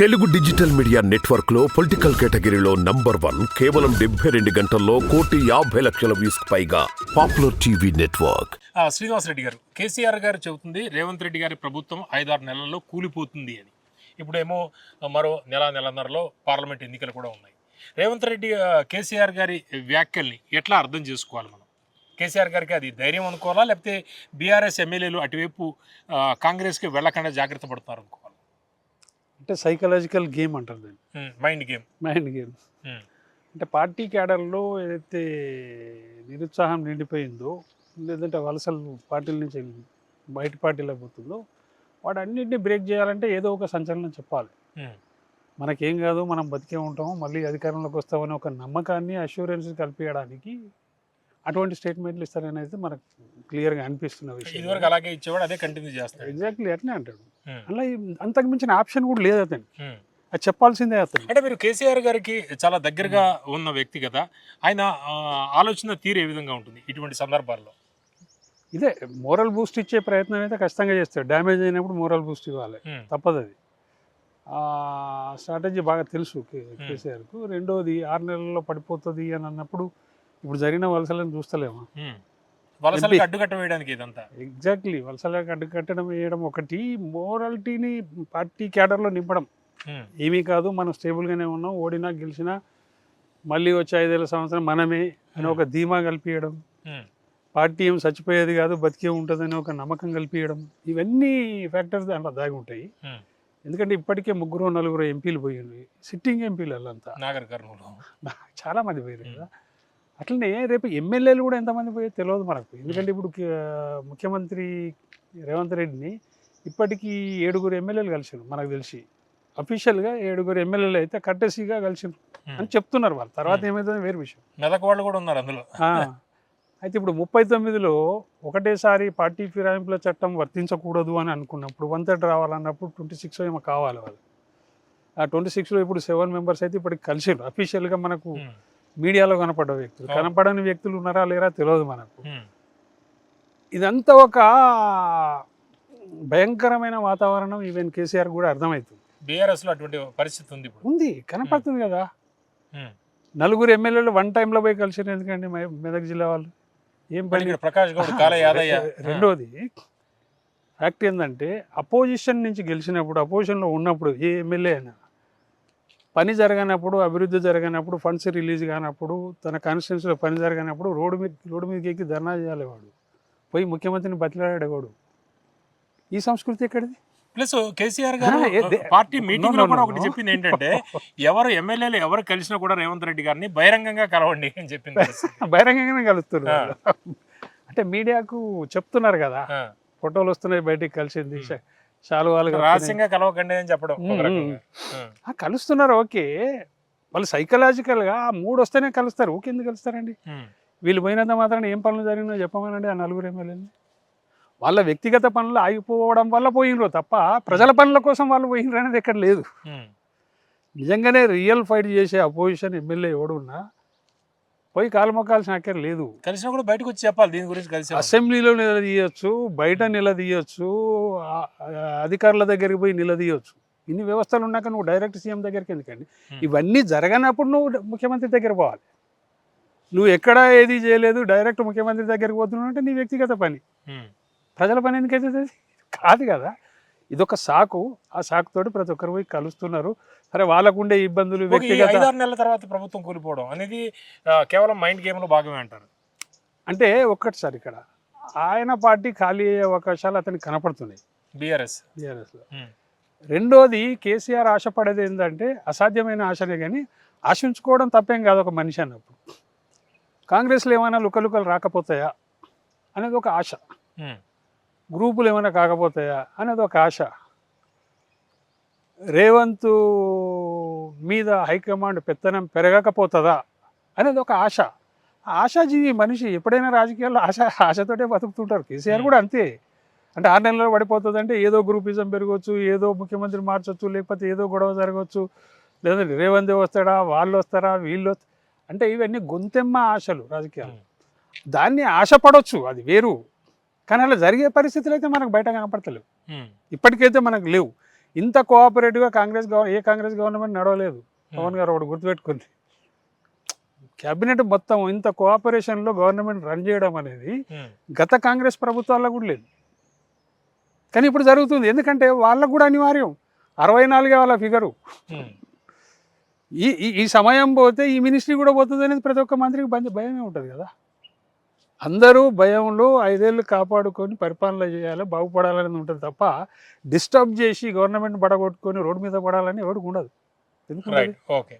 Telugu digital media నెట్వర్క్లో political కేటగిరీలో number one కేవలం డెబ్బై రెండు గంటల్లో కోటి యాభై లక్షల వ్యూస్ పైగా popular TV network. Srinivas Reddy గారు కేసీఆర్ గారు చెబుతుంది రేవంత్ రెడ్డి గారి ప్రభుత్వం ఐదారు నెలల్లో కూలిపోతుంది అని. ఇప్పుడేమో మరో నెల నెలన్నరలో పార్లమెంట్ ఎన్నికలు కూడా ఉన్నాయి. రేవంత్ రెడ్డి కేసీఆర్ గారి వ్యాఖ్యల్ని ఎట్లా అర్థం చేసుకోవాలి మనం? కేసీఆర్ గారికి అది ధైర్యం అనుకోవాలా లేకపోతే బీఆర్ఎస్ ఎమ్మెల్యేలు అటువైపు కాంగ్రెస్కి వెళ్ళకుండా జాగ్రత్త పడుతున్నారు అనుకోవాలి? అంటే సైకలాజికల్ గేమ్ అంటారు దాన్ని. మైండ్ గేమ్ మైండ్ గేమ్ అంటే పార్టీ క్యాడర్లో ఏదైతే నిరుత్సాహం నిండిపోయిందో లేదంటే వలసలు పార్టీల నుంచి బయట పార్టీలకు పోతుందో వాడు అన్నింటినీ బ్రేక్ చేయాలంటే ఏదో ఒక సంచలనం చెప్పాలి. మనకేం కాదు మనం బతికే ఉంటాము మళ్ళీ అధికారంలోకి వస్తామని ఒక నమ్మకాన్ని అష్యూరెన్స్ కల్పించడానికి అటువంటి స్టేట్మెంట్లు ఇస్తారని అయితే మనకు క్లియర్గా అనిపిస్తున్న విషయం. ఇదివరకు అలాగే ఇచ్చేవాడు అదే కంటిన్యూ చేస్తాడు. ఎగ్జాక్ట్లీ అట్నే అంటాడు. ఉమ్. అలా అంతకు మించిన ఆప్షన్ కూడా లేదు అతను ఉమ్. అది చెప్పాల్సిందే అతను అంటే మీరు కేసీఆర్ గారికి చాలా దగ్గరగా ఉన్న వ్యక్తి కదా ఆయన ఆలోచన తీరు ఏ విధంగా ఉంటుంది ఇటువంటి సందర్భాల్లో? ఇదే మోరల్ బూస్ట్ ఇచ్చే ప్రయత్నం అయితే ఖచ్చితంగా చేస్తాడు. డ్యామేజ్ అయినప్పుడు మోరల్ బూస్ట్ ఇవ్వాలి. తప్పదు అది స్ట్రాటజీ బాగా తెలుసు కేసీఆర్కు. రెండోది ఆరు నెలల్లో పడిపోతుంది అని అన్నప్పుడు ఇప్పుడు జరిగిన వలసలను చూస్తలేమా. వలసలకు అడ్డుకట్ట వేయడానికి ఇదంతా. ఎగ్జాక్ట్లీ వలసలకు అడ్డుకట్టడం వేయడం ఒకటి మోరాలిటీని పార్టీ క్యాడర్లో నింపడం. ఏమీ కాదు మనం స్టేబుల్గానే ఉన్నాం ఓడినా గెలిచినా మళ్ళీ వచ్చే ఐదేళ్ళ సంవత్సరం మనమే అని ఒక ధీమా కల్పించడం పార్టీ ఏం చచ్చిపోయేది కాదు బతికే ఉంటుందని ఒక నమ్మకం కల్పించడం ఇవన్నీ ఫ్యాక్టర్స్ దాంట్లో దాగి ఉంటాయి. ఎందుకంటే ఇప్పటికే ముగ్గురు నలుగురు ఎంపీలు పోయింది సిట్టింగ్ ఎంపీలు వాళ్ళంతా నాగర్ కర్నూలు. చాలా మంది పోయారు కదా. అట్లనే రేపు ఎమ్మెల్యేలు కూడా ఎంతమంది పోయారు తెలియదు మనకు. ఎందుకంటే ఇప్పుడు ముఖ్యమంత్రి రేవంత్ రెడ్డిని ఇప్పటికీ ఏడుగురు ఎమ్మెల్యేలు కలిసారు మనకు తెలిసి. అఫీషియల్గా ఏడుగురు ఎమ్మెల్యేలు అయితే కట్టెసీగా కలిసారు అని చెప్తున్నారు వాళ్ళు. తర్వాత ఏమవుతుందో వేరే విషయం. మెదక్ వాళ్ళు కూడా ఉన్నారు అందులో. అయితే ఇప్పుడు ముప్పై తొమ్మిదిలో ఒకటేసారి పార్టీ ఫిరాయింపుల చట్టం వర్తించకూడదు అని అనుకున్నప్పుడు వన్ థర్డ్ రావాలన్నప్పుడు ట్వంటీ సిక్స్ ఏమో కావాలి వాళ్ళు ఆ ట్వంటీ సిక్స్లో ఇప్పుడు సెవెన్ మెంబర్స్ అయితే ఇప్పటికి కలిసిరు అఫీషియల్గా మనకు మీడియాలో కనపడ్డ వ్యక్తులు. కనపడని వ్యక్తులు ఉన్నారా లేరా తెలియదు మనకు. ఇదంతా ఒక భయంకరమైన వాతావరణం. ఈవెన్ కేసీఆర్ కూడా అర్థమవుతుంది. అటువంటి పరిస్థితి ఉంది ఇప్పుడు. ఉంది. కనపడుతుంది కదా. నలుగురు ఎమ్మెల్యేలు వన్ టైంలో పోయి కలిసిరు ఎందుకండి మెదక్ జిల్లా వాళ్ళు? ఏం పని? ప్రకాష్ గౌడ్ కాల యాదయ్య. రెండోది ఫ్యాక్ట్ ఏంటంటే అపోజిషన్ నుంచి గెలిచినప్పుడు అపోజిషన్లో ఉన్నప్పుడు ఏ ఎమ్మెల్యే అయినా పని జరగనప్పుడు అభివృద్ధి జరగనప్పుడు ఫండ్స్ రిలీజ్ కానప్పుడు తన కాన్స్టిట్యున్సీలో పని జరగనప్పుడు రోడ్డు మీద రోడ్డు మీదకి ఎక్కి ధర్నా చేయాలి వాడు. పోయి ముఖ్యమంత్రిని బతిలాడేవాడు ఈ సంస్కృతి ఎక్కడిది? ప్లస్ కేసీఆర్ గారు పార్టీ మీటింగ్లో కూడా. ఒకటి చెప్పింది ఏంటంటే ఎవరు ఎమ్మెల్యేలు ఎవరు కలిసినా కూడా రేవంత్ రెడ్డి గారిని బహిరంగంగా కలవండి అని చెప్పింది. బహిరంగంగానే కలుస్తున్నారు. అంటే మీడియాకు చెప్తున్నారు కదా ఫోటోలు వస్తున్నాయి బయటికి కలిసింది. రహస్యంగా కలవకండి అని చెప్పడం కలుస్తున్నారు ఓకే. వాళ్ళు సైకలాజికల్గా ఆ మూడు వస్తేనే కలుస్తారు. ఓకే ఎందుకు కలుస్తారండి? వీళ్ళు పోయినంత మాత్రాన ఏం పనులు జరిగినా చెప్పమనండి ఆ నలుగురు ఎమ్మెల్యేని వాళ్ళ వ్యక్తిగత పనులు ఆగిపోవడం వల్ల పోయినరు తప్ప ప్రజల పనుల కోసం వాళ్ళు పోయినరు అనేది ఎక్కడ లేదు. నిజంగానే రియల్ ఫైట్ చేసే అపోజిషన్ ఎమ్మెల్యే ఎవడున్నా పోయి కాలు మొక్కాల్సిన అక్కర లేదు. కలిసినా కూడా బయటకు వచ్చి చెప్పాలి దీని గురించి కలిసి అసెంబ్లీలో నిలదీయొచ్చు బయట నిలదీయొచ్చు అధికారుల దగ్గరికి పోయి నిలదీయొచ్చు. ఇన్ని వ్యవస్థలు ఉన్నాక నువ్వు డైరెక్ట్ సీఎం దగ్గరికి ఎందుకండి. ఇవన్నీ జరగనప్పుడు నువ్వు ముఖ్యమంత్రి దగ్గర పోవాలి. నువ్వు ఎక్కడ ఏది చేయలేదు డైరెక్ట్ ముఖ్యమంత్రి దగ్గరికి పోతున్నావు అంటే నీ వ్యక్తిగత పని. ప్రజల పని ఎందుకైతే? కాదు కదా. ఇదొక సాకు. ఆ సాకుతోటి ప్రతి ఒక్కరు పోయి కలుస్తున్నారు. సరే వాళ్ళకుండే ఇబ్బందులు ఒక ఈ వ్యక్తిగత ఐదారు నెలల తర్వాత ప్రభుత్వం కూలిపోవడం అనేది కేవలం మైండ్ గేమ్లో భాగమే అంటారు. అంటే ఒక్కటి సార్ ఇక్కడ. ఆయన పార్టీ ఖాళీ అయ్యే అవకాశాలు అతనికి కనపడుతున్నాయి. బీఆర్ఎస్. టీఆర్ఎస్లో రెండోది కేసీఆర్ ఆశపడేది ఏంటంటే అసాధ్యమైన ఆశనే కానీ ఆశించుకోవడం తప్పేం కాదు ఒక మనిషి అన్నప్పుడు. కాంగ్రెస్లో ఏమైనా లుకలుకలు రాకపోతాయా? అనేది ఒక ఆశ. గ్రూపులు ఏమైనా కాకపోతాయా అనేది ఒక ఆశ. రేవంత్ మీద హైకమాండ్ పెత్తనం పెరగకపోతుందా అనేది ఒక ఆశ. ఆ ఆశాజీవి మనిషి ఎప్పుడైనా రాజకీయాల్లో ఆశ ఆశతోటే బతుకుతుంటారు. కేసీఆర్ కూడా అంతే. అంటే ఆరు నెలల్లో పడిపోతుంది అంటే ఏదో గ్రూపిజం పెరగవచ్చు ఏదో ముఖ్యమంత్రి మార్చొచ్చు లేకపోతే ఏదో గొడవ జరగవచ్చు లేదంటే రేవంత్ వస్తాడా వాళ్ళు వస్తారా వీళ్ళు వస్త- అంటే ఇవన్నీ గొంతెమ్మ ఆశలు రాజకీయాలు. దాన్ని ఆశపడవచ్చు అది వేరు. కానీ అలా జరిగే పరిస్థితులు అయితే మనకు బయట కనపడతలేవు. ఇప్పటికైతే మనకు లేవు. ఇంత కోఆపరేటివ్గా కాంగ్రెస్ ఏ కాంగ్రెస్ గవర్నమెంట్ నడవలేదు. పవన్ గారు ఒకటి గుర్తుపెట్టుకుంది క్యాబినెట్ మొత్తం ఇంత కోఆపరేషన్లో గవర్నమెంట్ రన్ చేయడం అనేది గత కాంగ్రెస్ ప్రభుత్వాల్లో కూడా లేదు. కానీ ఇప్పుడు జరుగుతుంది. ఎందుకంటే వాళ్ళకు కూడా అనివార్యం. అరవై నాలుగే వాళ్ళ ఫిగరు ఈ ఈ- సమయం పోతే ఈ మినిస్ట్రీ కూడా పోతుంది అనేది ప్రతి ఒక్క మంత్రికి భయ- భయమే ఉంటుంది కదా. అందరూ భయంలో ఐదేళ్ళు కాపాడుకొని పరిపాలన చేయాలి బాగుపడాలనేది ఉంటుంది తప్ప డిస్టర్బ్ చేసి గవర్నమెంట్ పడగొట్టుకొని రోడ్డు మీద పడాలని ఎవరికి ఉండదు. ఎందుకంటే రైట్ ఓకే